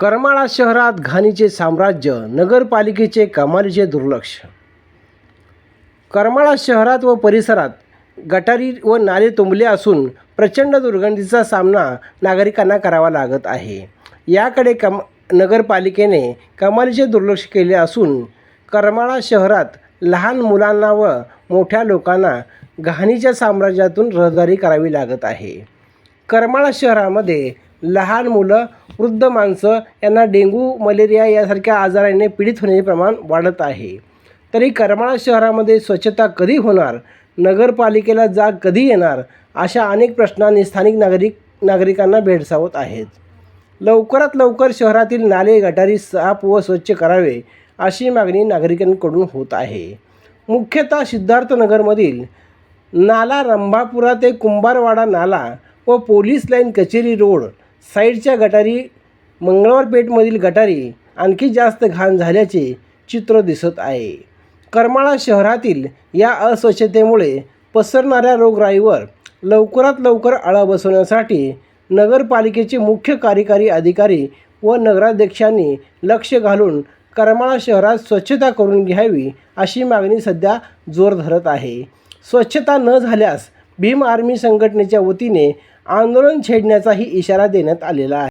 करमाळा शहरात घाणीचे साम्राज्य नगरपालिकेचे कमालीचे दुर्लक्ष. करमाळा शहरात व परिसरात गटारी व नाले तुंबले असून प्रचंड दुर्गंधीचा सामना नागरिकांना करावा लागत आहे. याकडे कम नगरपालिकेने कमालीचे दुर्लक्ष केले असून करमाळा शहरात लहान मुलांना व मोठ्या लोकांना घाणीच्या साम्राज्यातून रहदारी करावी लागत आहे. करमाळा शहरामध्ये लहान मुलं वृद्ध माणसं यांना डेंग्यू मलेरिया यासारख्या आजाराने पीडित होण्याचे प्रमाण वाढत आहे. तरी करमाळा शहरामध्ये स्वच्छता कधी होणार? नगरपालिकेला जाग कधी येणार? अशा अनेक प्रश्नांनी स्थानिक नागरिक नागरिकांना भेडसावत आहेत. लवकरात लवकर शहरातील नाले गटारी साफ व स्वच्छ करावे अशी मागणी नागरिकांकडून होत आहे. मुख्यतः सिद्धार्थनगरमधील नाला रंभापुरा ते कुंभारवाडा नाला व पोलीस लाईन कचेरी रोड साईडच्या गटारी मंगळवार पेठमधील गटारी आणखी जास्त घाण झाल्याचे चित्र दिसत आहे. करमाळा शहरातील या अस्वच्छतेमुळे पसरणाऱ्या रोगराईवर लवकरात लवकर आळा बसवण्यासाठी नगरपालिकेचे मुख्य कार्यकारी अधिकारी व नगराध्यक्षांनी लक्ष घालून करमाळा शहरात स्वच्छता करून घ्यावी अशी मागणी सध्या जोर धरत आहे. स्वच्छता न झाल्यास भीम आर्मी संघटनेच्या वतीने आंदोलन छेडण्याचाही इशारा देण्यात आलेला आहे.